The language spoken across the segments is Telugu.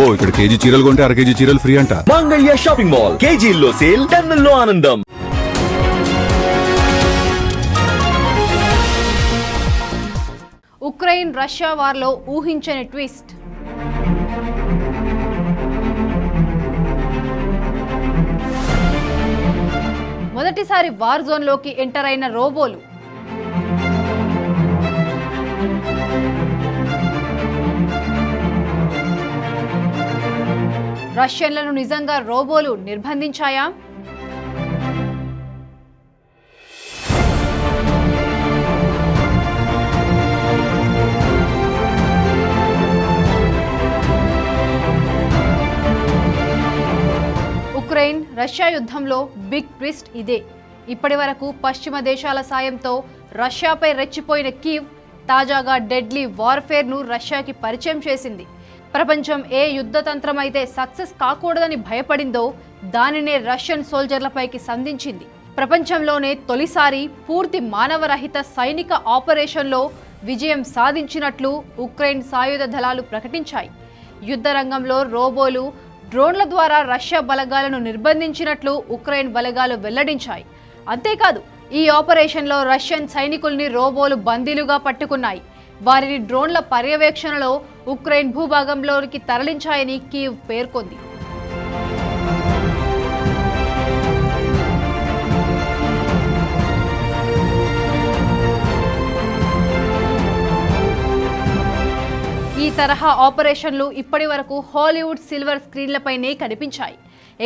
అబ్బో ఇక్కడ కేజీ చీరలు కొంటే అర కేజీ చీరలు ఫ్రీ అంట. మంగళ్య షాపింగ్ మాల్ కేజీల్లో సేల్ టన్నుల్లో ఆనందం. ఉక్రెయిన్ రష్యా వార్లో ఊహించని ట్విస్ట్. మొదటిసారి వార్ జోన్లోకి ఎంటర్ అయిన రోబోలు. రష్యన్లను నిజంగా రోబోలు నిర్బంధించాయా? ఉక్రెయిన్ రష్యా యుద్ధంలో బిగ్ ట్విస్ట్ ఇదే. ఇప్పటి వరకు పశ్చిమ దేశాల సాయంతో రష్యాపై రెచ్చిపోయిన కీవ్ తాజాగా డెడ్లీ వార్ఫేర్ను రష్యాకి పరిచయం చేసింది. ప్రపంచం ఏ యుద్ధ తంత్రం అయితే సక్సెస్ కాకూడదని భయపడిందో దానినే రష్యన్ సోల్జర్లపైకి సంధించింది. ప్రపంచంలోనే తొలిసారి పూర్తి మానవరహిత సైనిక ఆపరేషన్లో విజయం సాధించినట్లు ఉక్రెయిన్ సాయుధ దళాలు ప్రకటించాయి. యుద్ధ రంగంలో రోబోలు డ్రోన్ల ద్వారా రష్యా బలగాలను నిర్బంధించినట్లు ఉక్రెయిన్ బలగాలు వెల్లడించాయి. అంతేకాదు ఈ ఆపరేషన్లో రష్యన్ సైనికుల్ని రోబోలు బందీలుగా పట్టుకున్నాయి. వారిని డ్రోన్ల పర్యవేక్షణలో ఉక్రెయిన్ భూభాగంలోనికి తరలించాయని కీవ్ పేర్కొంది. ఈ తరహా ఆపరేషన్లు ఇప్పటి వరకు హాలీవుడ్ సిల్వర్ స్క్రీన్లపైనే కనిపించాయి.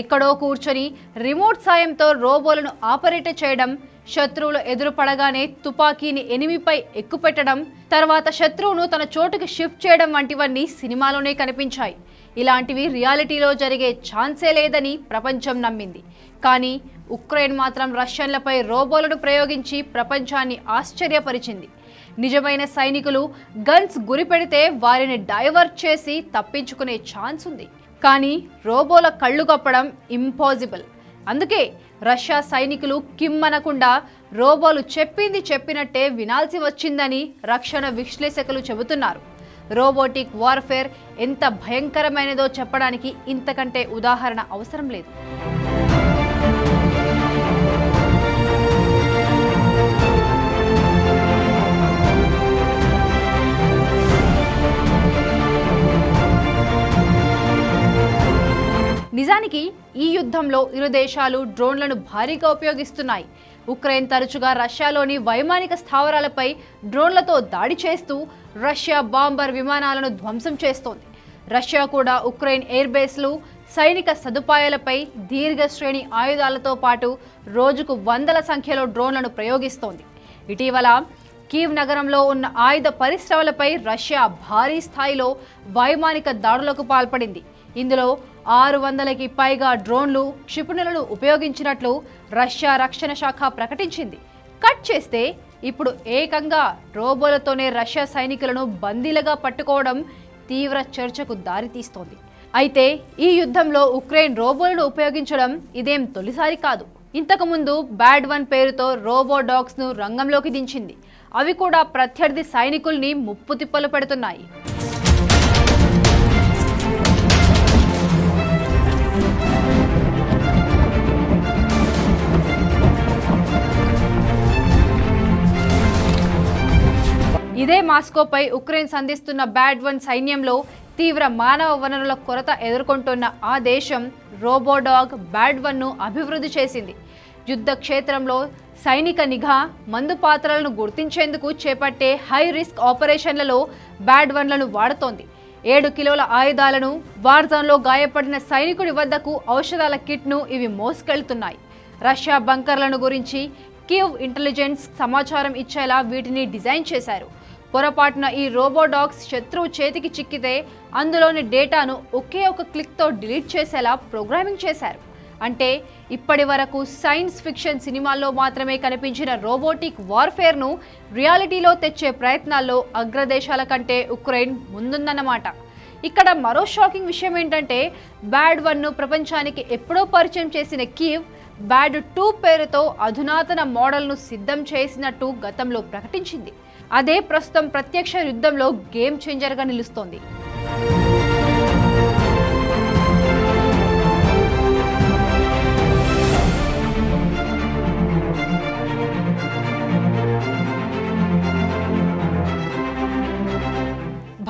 ఎక్కడో కూర్చొని రిమోట్ సాయంతో రోబోలను ఆపరేట్ చేయడం శత్రువులు ఎదురుపడగానే తుపాకీని ఎనిమిపై ఎక్కుపెట్టడం తర్వాత శత్రువును తన చోటుకి షిఫ్ట్ చేయడం వంటివన్నీ సినిమాలోనే కనిపించాయి. ఇలాంటివి రియాలిటీలో జరిగే ఛాన్సే లేదని ప్రపంచం నమ్మింది. కానీ ఉక్రెయిన్ మాత్రం రష్యన్లపై రోబోలను ప్రయోగించి ప్రపంచాన్ని ఆశ్చర్యపరిచింది. నిజమైన సైనికులు గన్స్ గురిపెడితే వారిని డైవర్ట్ చేసి తప్పించుకునే ఛాన్స్ ఉంది కానీ రోబోల కళ్ళు కప్పడం ఇంపాసిబుల్. అందుకే రష్యా సైనికులు కిమ్మనకుండా రోబోలు చెప్పింది చెప్పినట్టే వినాల్సి వచ్చిందని రక్షణ విశ్లేషకులు చెబుతున్నారు. రోబోటిక్ వార్ఫేర్ ఎంత భయంకరమైనదో చెప్పడానికి ఇంతకంటే ఉదాహరణ అవసరం లేదు. యుద్ధంలో ఇరు దేశాలు డ్రోన్లను భారీగా ఉపయోగిస్తున్నాయి. ఉక్రెయిన్ తరచుగా రష్యాలోని వైమానిక స్థావరాలపై డ్రోన్లతో దాడి చేస్తూ రష్యా బాంబర్ విమానాలను ధ్వంసం చేస్తోంది. రష్యా కూడా ఉక్రెయిన్ ఎయిర్ బేస్లు సైనిక సదుపాయాలపై దీర్ఘ శ్రేణి ఆయుధాలతో పాటు రోజుకు వందల సంఖ్యలో డ్రోన్లను ప్రయోగిస్తోంది. ఇటీవల కీవ్ నగరంలో ఉన్న ఆయుధ పరిశ్రమలపై రష్యా భారీ స్థాయిలో వైమానిక దాడులకు పాల్పడింది. ఇందులో ఆరు వందలకి పైగా డ్రోన్లు క్షిపణులను ఉపయోగించినట్లు రష్యా రక్షణ శాఖ ప్రకటించింది. కట్ చేస్తే ఇప్పుడు ఏకంగా రోబోలతోనే రష్యా సైనికులను బందీలుగా పట్టుకోవడం తీవ్ర చర్చకు దారితీస్తోంది. అయితే ఈ యుద్ధంలో ఉక్రెయిన్ రోబోలను ఉపయోగించడం ఇదేం తొలిసారి కాదు. ఇంతకుముందు బ్యాడ్ వన్ పేరుతో రోబో డాగ్స్ను రంగంలోకి దించింది. అవి కూడా ప్రత్యర్థి సైనికుల్ని ముప్పు తిప్పలు పెడుతున్నాయి. ఇదే మాస్కోపై ఉక్రెయిన్ సంధిస్తున్న బ్యాడ్ వన్ సైన్యంలో తీవ్ర మానవ వనరుల కొరత ఎదుర్కొంటున్న ఆ దేశం రోబోడాగ్ బ్యాడ్ వన్ను అభివృద్ధి చేసింది. యుద్ధ క్షేత్రంలో సైనిక నిఘా మందు పాత్రలను గుర్తించేందుకు చేపట్టే హై రిస్క్ ఆపరేషన్లలో బ్యాడ్ వన్లను వాడుతోంది. ఏడు కిలోల ఆయుధాలను వార్జాన్లో గాయపడిన సైనికుడి వద్దకు ఔషధాల కిట్ను ఇవి మోసుకెళ్తున్నాయి. రష్యా బంకర్లను గురించి కీవ్ ఇంటెలిజెన్స్ సమాచారం ఇచ్చేలా వీటిని డిజైన్ చేశారు. పొరపాటున ఈ రోబోడాగ్స్ శత్రువు చేతికి చిక్కితే అందులోని డేటాను ఒకే ఒక క్లిక్తో డిలీట్ చేసేలా ప్రోగ్రామింగ్ చేశారు. అంటే ఇప్పటి వరకు సైన్స్ ఫిక్షన్ సినిమాల్లో మాత్రమే కనిపించిన రోబోటిక్ వార్ఫేర్ను రియాలిటీలో తెచ్చే ప్రయత్నాల్లో అగ్రదేశాల కంటే ఉక్రెయిన్ ముందుందన్నమాట. ఇక్కడ మరో షాకింగ్ విషయం ఏంటంటే బ్యాడ్ వన్ను ప్రపంచానికి ఎప్పుడో పరిచయం చేసిన కీవ్ బ్యాడ్ టూ పేరుతో అధునాతన మోడల్ను సిద్ధం చేసినట్టు గతంలో ప్రకటించింది. అదే ప్రస్తుతం ప్రత్యక్ష యుద్ధంలో గేమ్ చేంజర్గా నిలుస్తోంది.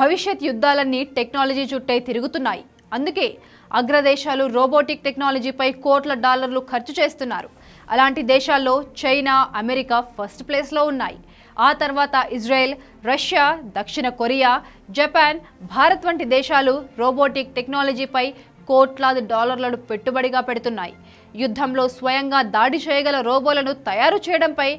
భవిష్యత్ యుద్ధాలన్నీ టెక్నాలజీ చుట్టే తిరుగుతున్నాయి. అందుకే అగ్రదేశాలు రోబోటిక్ టెక్నాలజీపై కోట్ల డాలర్లు ఖర్చు చేస్తున్నారు. అలాంటి దేశాల్లో చైనా అమెరికా ఫస్ట్ ప్లేస్లో ఉన్నాయి. ఆ తర్వాత ఇజ్రాయెల్ రష్యా దక్షిణ కొరియా జపాన్ భారత్ వంటి దేశాలు రోబోటిక్ టెక్నాలజీపై కోట్లాది డాలర్లను పెట్టుబడిగా పెడుతున్నాయి. యుద్ధంలో స్వయంగా దాడి చేయగల రోబోలను తయారు చేయడంపై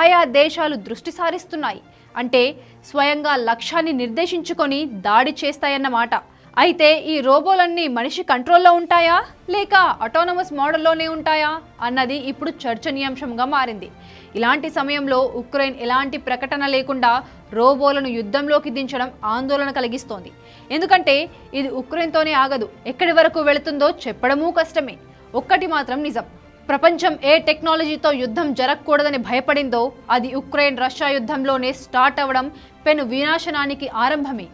ఆయా దేశాలు దృష్టి సారిస్తున్నాయి. అంటే స్వయంగా లక్ష్యాన్ని నిర్దేశించుకొని దాడి చేస్తాయన్నమాట. అయితే ఈ రోబోలన్నీ మనిషి కంట్రోల్లో ఉంటాయా? లేక అటానమస్ మోడల్లోనే ఉంటాయా? అన్నది ఇప్పుడు చర్చనీయాంశంగా మారింది. ఇలాంటి సమయంలో ఉక్రెయిన్ ఎలాంటి ప్రకటన లేకుండా రోబోలను యుద్ధంలోకి దించడం ఆందోళన కలిగిస్తోంది. ఎందుకంటే ఇది ఉక్రెయిన్తోనే ఆగదు. ఎక్కడి వరకు వెళుతుందో చెప్పడమూ కష్టమే. ఒక్కటి మాత్రం నిజం. ప్రపంచం ఏ టెక్నాలజీతో యుద్ధం జరగకూడదని భయపడిందో అది ఉక్రెయిన్ రష్యా యుద్ధంలోనే స్టార్ట్ అవ్వడం పెను వినాశనానికి ఆరంభమే.